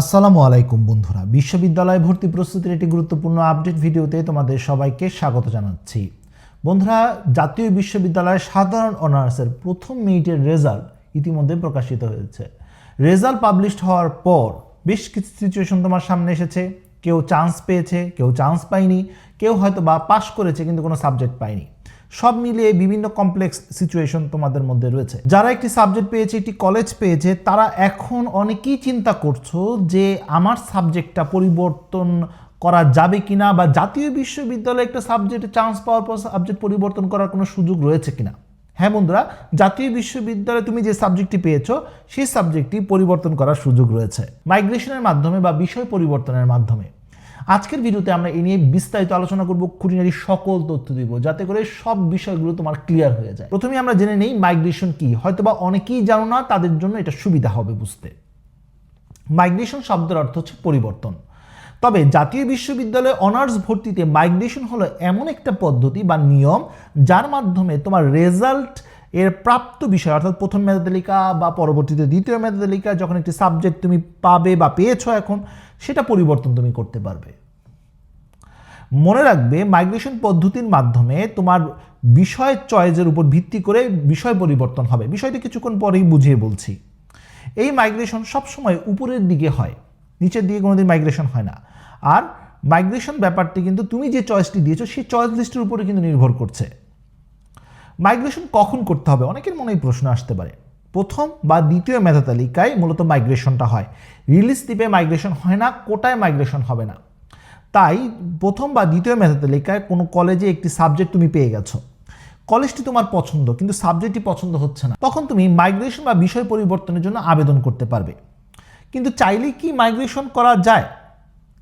আসসালামু আলাইকুম বন্ধুরা। বিশ্ববিদ্যালয় ভর্তি প্রস্তুতির একটি গুরুত্বপূর্ণ আপডেট ভিডিওতে তোমাদের সবাইকে স্বাগত জানাচ্ছি। বন্ধুরা, জাতীয় বিশ্ববিদ্যালয়ের সাধারণ অনার্সের প্রথম মিনিটের রেজাল্ট ইতিমধ্যে প্রকাশিত হয়েছে। রেজাল্ট পাবলিশড হওয়ার পর বেশ কিছু সিচুয়েশন তোমার সামনে এসেছে। কেউ চান্স পেয়েছে, কেউ চান্স পায়নি, কেউ হয়তো বা পাশ করেছে, কিন্তু কোনো সাবজেক্ট পায়নি। সব মিলিয়ে বিভিন্ন কমপ্লেক্স সিচুয়েশন তোমাদের মধ্যে রয়েছে। যারা একটি সাবজেক্ট পেয়েছে, একটি কলেজ পেয়েছে, তারা এখন অনেকেই চিন্তা করছ যে আমার সাবজেক্টটা পরিবর্তন করা যাবে কিনা বা জাতীয় বিশ্ববিদ্যালয়ে একটা সাবজেক্টে চান্স পাওয়ার পর সাবজেক্ট পরিবর্তন করার কোনো সুযোগ রয়েছে কিনা? হ্যাঁ বন্ধুরা, জাতীয় বিশ্ববিদ্যালয়ে তুমি যে সাবজেক্টটি পেয়েছ, সেই সাবজেক্টটি পরিবর্তন করার সুযোগ রয়েছে। মাইগ্রেশনের মাধ্যমে বা বিষয় পরিবর্তনের মাধ্যমে। আজকের ভিডিওতে আমরা এই নিয়ে বিস্তারিত আলোচনা করব খুঁটিনারি সকল তথ্য দিব, যাতে করে সব বিষয়গুলো তোমার ক্লিয়ার হয়ে যায়। প্রথমে আমরা জেনে নেই মাইগ্রেশন কি, হয়তোবা অনেকেই জানো না, তাদের জন্য এটা সুবিধা হবে বুঝতে। মাইগ্রেশন শব্দের অর্থ হচ্ছে পরিবর্তন। তবে জাতীয় বিশ্ববিদ্যালয়ে অনার্স ভর্তিতে মাইগ্রেশন হলো এমন একটা পদ্ধতি বা নিয়ম, যার মাধ্যমে তোমার রেজাল্ট এর প্রাপ্ত বিষয়, অর্থাৎ প্রথম মেধা তালিকা বা পরবর্তীতে দ্বিতীয় মেধা তালিকা যখন একটি সাবজেক্ট তুমি পাবে বা পেয়েছ এখন, সেটা পরিবর্তন তুমি করতে পারবে। মনে রাখবে মাইগ্রেশন পদ্ধতির মাধ্যমে তোমার বিষয় চয়েসের উপর ভিত্তি করে বিষয় পরিবর্তন হবে। বিষয়টি কিছুক্ষণ পরেই বুঝিয়ে বলছি। এই মাইগ্রেশন সবসময় উপরের দিকে হয়, নিচের দিকে কোনোদিন মাইগ্রেশন হয় না। আর মাইগ্রেশন ব্যাপারটি কিন্তু তুমি যে চয়েসটি দিয়েছ, সেই চয়েস লিস্টের উপরে কিন্তু নির্ভর করছে। মাইগ্রেশন কখন করতে হবে? অনেকের মনেই প্রশ্ন আসতে পারে। প্রথম বা দ্বিতীয় মেধা তালিকায় মূলত মাইগ্রেশনটা হয়। রিলিজ দ্বীপে মাইগ্রেশন হয় না, কোটায় মাইগ্রেশন হবে না। তাই প্রথম বা দ্বিতীয় মেধা তালিকায় কোনো কলেজে একটি সাবজেক্ট তুমি পেয়ে গেছো। কলেজটি তোমার পছন্দ, কিন্তু সাবজেক্টটি পছন্দ হচ্ছে না। তখন তুমি মাইগ্রেশন বা বিষয় পরিবর্তনের জন্য আবেদন করতে পারবে। কিন্তু চাইলেই কি মাইগ্রেশন করা যায়?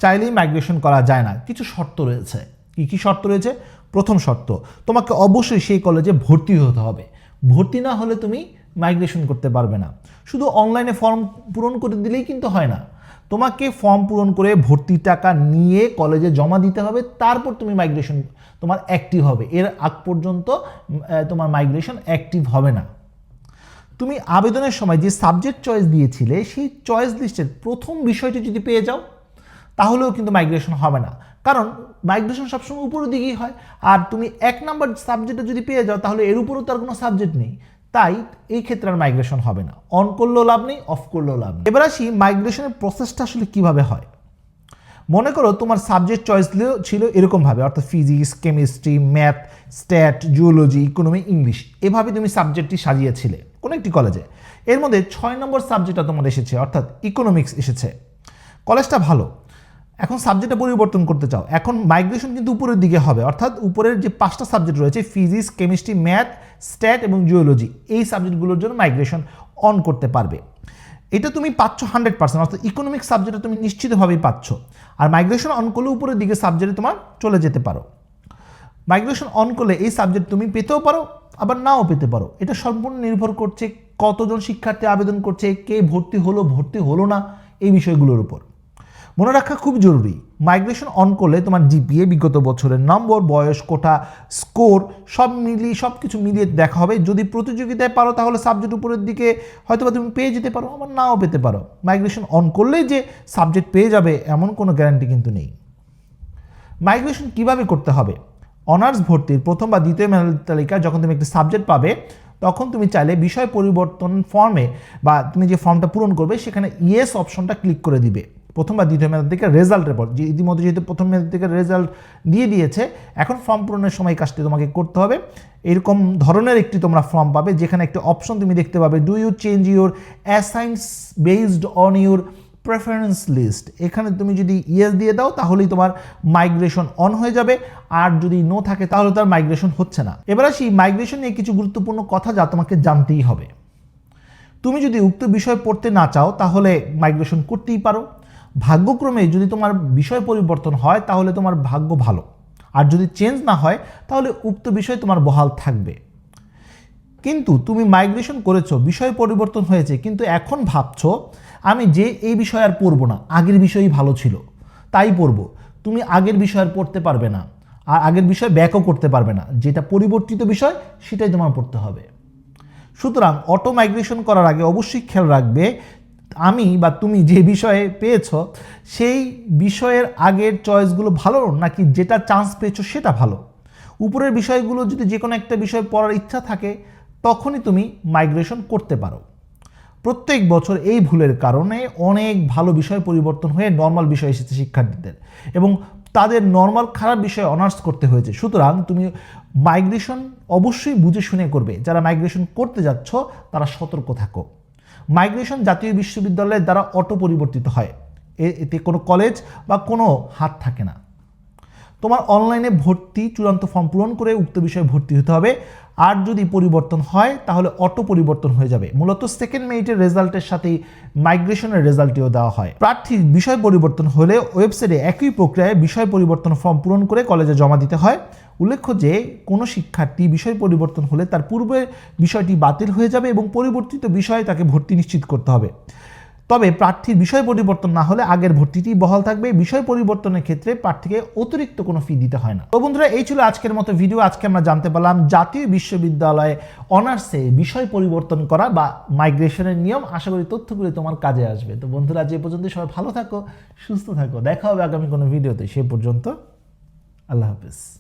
চাইলেই মাইগ্রেশন করা যায় না। কিছু শর্ত রয়েছে। কি কি শর্ত রয়েছে? প্রথম শর্ত, তোমাকে অবশ্যই সেই কলেজে ভর্তি হতে হবে। ভর্তি না হলে তুমি মাইগ্রেশন করতে পারবে না। শুধু অনলাইনে ফর্ম পূরণ করে দিলেই কিন্তু হয় না। তোমাকে ফর্ম পূরণ করে ভর্তি টাকা নিয়ে কলেজে জমা দিতে হবে, তারপর তুমি মাইগ্রেশন তোমার অ্যাক্টিভ হবে। এর আগ পর্যন্ত তোমার মাইগ্রেশন অ্যাক্টিভ হবে না। তুমি আবেদনের সময় যে সাবজেক্ট চয়েস দিয়েছিলে, সেই চয়েস লিস্টের প্রথম বিষয়টি যদি পেয়ে যাও, তাহলেও কিন্তু মাইগ্রেশন হবে না। কারণ মাইগ্রেশন সবসময় উপরের দিকেই হয়। আর তুমি এক নাম্বার সাবজেক্টে যদি পেয়ে যাও, তাহলে এর উপরেও তার কোনো সাবজেক্ট নেই। তাই এই ক্ষেত্রে আর মাইগ্রেশন হবে না। অন করলেও লাভ নেই অফ করলেও লাভ নেই। এবার আসি মাইগ্রেশনের প্রসেসটা আসলে কীভাবে হয়? মনে করো তোমার সাবজেক্ট চয়েস ছিল এরকমভাবে অর্থাৎ physics chemistry math stat geology economy English এভাবে তুমি সাবজেক্টটি সাজিয়েছিলে কোনো একটি কলেজে এর মধ্যে ছয় নম্বর সাবজেক্টটা তোমার এসেছে, অর্থাৎ ইকোনমিক্স এসেছে। কলেজটা ভালো এখন সাবজেক্টটা পরিবর্তন করতে চাও, এখন মাইগ্রেশন কিন্তু উপরের দিকে হবে, অর্থাৎ উপরের যে পাঁচটা সাবজেক্ট রয়েছে ফিজিক্স কেমিস্ট্রি ম্যাথ স্ট্যাট এবং জিওলজি এই সাবজেক্টগুলোর জন্য মাইগ্রেশন অন করতে পারবে। এটা তুমি পাচ্ছ হান্ড্রেড পার্সেন্ট অর্থাৎ ইকোনমিক সাবজেক্টে তুমি নিশ্চিতভাবেই পাচ্ছ। আর মাইগ্রেশন অন করলে উপরের দিকে সাবজেক্টে তোমার চলে যেতে পারো। মাইগ্রেশন অন করলে এই সাবজেক্ট তুমি পেতেও পারো, আবার নাও পেতে পারো। এটা সম্পূর্ণ নির্ভর করছে কতজন শিক্ষার্থী আবেদন করছে, কে ভর্তি হলো ভর্তি হলো না, এই বিষয়গুলোর উপর। মনে রাখা খুব জরুরি মাইগ্রেশন অন করলে তোমার জিপিএ বিগত বছরের নম্বর বয়স, কোটা স্কোর সব মিলিয়ে, সব কিছু মিলিয়ে দেখা হবে। যদি প্রতিযোগিতায় পারো তাহলে সাবজেক্ট উপরের দিকে হয়তো বা তুমি পেয়ে যেতে পারো, আবার নাও পেতে পারো। মাইগ্রেশন অন করলেই যে সাবজেক্ট পেয়ে যাবে এমন কোনো গ্যারান্টি কিন্তু নেই। মাইগ্রেশন কীভাবে করতে হবে? অনার্স ভর্তির প্রথম বা দ্বিতীয় মেধা তালিকা যখন তুমি একটি সাবজেক্ট পাবে, তখন তুমি চাইলে বিষয় পরিবর্তন ফর্মে বা তুমি যে ফর্মটা পূরণ করবে, সেখানে ইয়েস অপশনটা ক্লিক করে দিবে। প্রথম বা দ্বিতীয় মেধা থেকে রেজাল্টের পর যে ইতিমধ্যে যেহেতু প্রথম মেধা থেকে রেজাল্ট দিয়ে দিয়েছে, এখন ফর্ম পূরণের সময় কাজটি তোমাকে করতে হবে। এরকম ধরনের একটি তোমরা ফর্ম পাবে, যেখানে একটি অপশন তুমি দেখতে পাবে do you change your assigns based on your preference list এখানে তুমি যদি ইয়েস দিয়ে দাও, তাহলেই তোমার মাইগ্রেশন অন হয়ে যাবে। আর যদি নো থাকে, তাহলে তার মাইগ্রেশন হচ্ছে না। এবার আসি মাইগ্রেশন নিয়ে কিছু গুরুত্বপূর্ণ কথা যা তোমাকে জানতেই হবে। তুমি যদি উক্ত বিষয় পড়তে না চাও, তাহলে মাইগ্রেশন করতেই পারো। ভাগ্যক্রমে যদি তোমার বিষয় পরিবর্তন হয়, তাহলে তোমার ভাগ্য ভালো। আর যদি চেঞ্জ না হয়, তাহলে উক্ত বিষয় তোমার বহাল থাকবে। কিন্তু তুমি মাইগ্রেশন করেছ, বিষয় পরিবর্তন হয়েছে, কিন্তু এখন ভাবছ, আমি যে এই বিষয় আর পড়ব না, আগের বিষয়ই ভালো ছিল, তাই পড়ব। তুমি আগের বিষয় আর পড়তে পারবে না, আর আগের বিষয় ব্যাকও করতে পারবে না, যেটা পরিবর্তিত বিষয়, সেটাই তোমার পড়তে হবে। সুতরাং অটো মাইগ্রেশন করার আগে অবশ্যই খেয়াল রাখবে আমি বা তুমি যে বিষয়ে পেয়েছ, সেই বিষয়ের আগের চয়েসগুলো ভালো নাকি যেটা চান্স পেয়েছ সেটা ভালো? উপরের বিষয়গুলো যদি যে কোনো একটা বিষয় পড়ার ইচ্ছা থাকে, তখনই তুমি মাইগ্রেশন করতে পারো। প্রত্যেক বছর এই ভুলের কারণে অনেক ভালো বিষয় পরিবর্তন হয়ে নর্মাল বিষয় এসেছে শিক্ষার্থীদের এবং তাদের নর্মাল খারাপ বিষয়ে অনার্স করতে হয়েছে। সুতরাং তুমি মাইগ্রেশন অবশ্যই বুঝে শুনে করবে। যারা মাইগ্রেশন করতে যাচ্ছ, তারা সতর্ক থাকো। মাইগ্রেশন জাতীয় বিশ্ববিদ্যালয়ের দ্বারা অটো পরিবর্তিত হয়। এতে কোনো কলেজ বা কোনো হাত থাকে না। তোমার অনলাইনে ভর্তি চূড়ান্ত ফর্ম পূরণ করে উক্ত বিষয়ে ভর্তি হতে হবে। আর যদি পরিবর্তন হয়, তাহলে অটো পরিবর্তন হয়ে যাবে। মূলত সেকেন্ড মেরিটের রেজাল্টের সাথেই মাইগ্রেশনের রেজাল্টটিও দেওয়া হয়। প্রার্থীর বিষয় পরিবর্তন হলে ওয়েবসাইটে একই প্রক্রিয়ায় বিষয় পরিবর্তন ফর্ম পূরণ করে কলেজে জমা দিতে হয়। উল্লেখ্য যে, কোনো শিক্ষার্থী বিষয় পরিবর্তন হলে তার পূর্বে বিষয়টি বাতিল হয়ে যাবে এবং পরিবর্তিত বিষয়ে তাকে ভর্তি নিশ্চিত করতে হবে। তবে প্রার্থীর বিষয় পরিবর্তন না হলে আগের ভর্তিটি বহাল থাকবে। বিষয় পরিবর্তনের ক্ষেত্রে প্রার্থীকে অতিরিক্ত কোনো ফি দিতে হয় না। তো বন্ধুরা, এই ছিল আজকের মতো ভিডিও আজকে আমরা জানতে পারলাম জাতীয় বিশ্ববিদ্যালয়ে অনার্সে বিষয় পরিবর্তন করা বা মাইগ্রেশনের নিয়ম। আশা করি তথ্যগুলি তোমার কাজে আসবে। তো বন্ধুরা যে পর্যন্ত সবাই ভালো থাকো, সুস্থ থাকো। দেখা হবে আগামী কোনো ভিডিওতে সে পর্যন্ত আল্লাহ হাফিজ।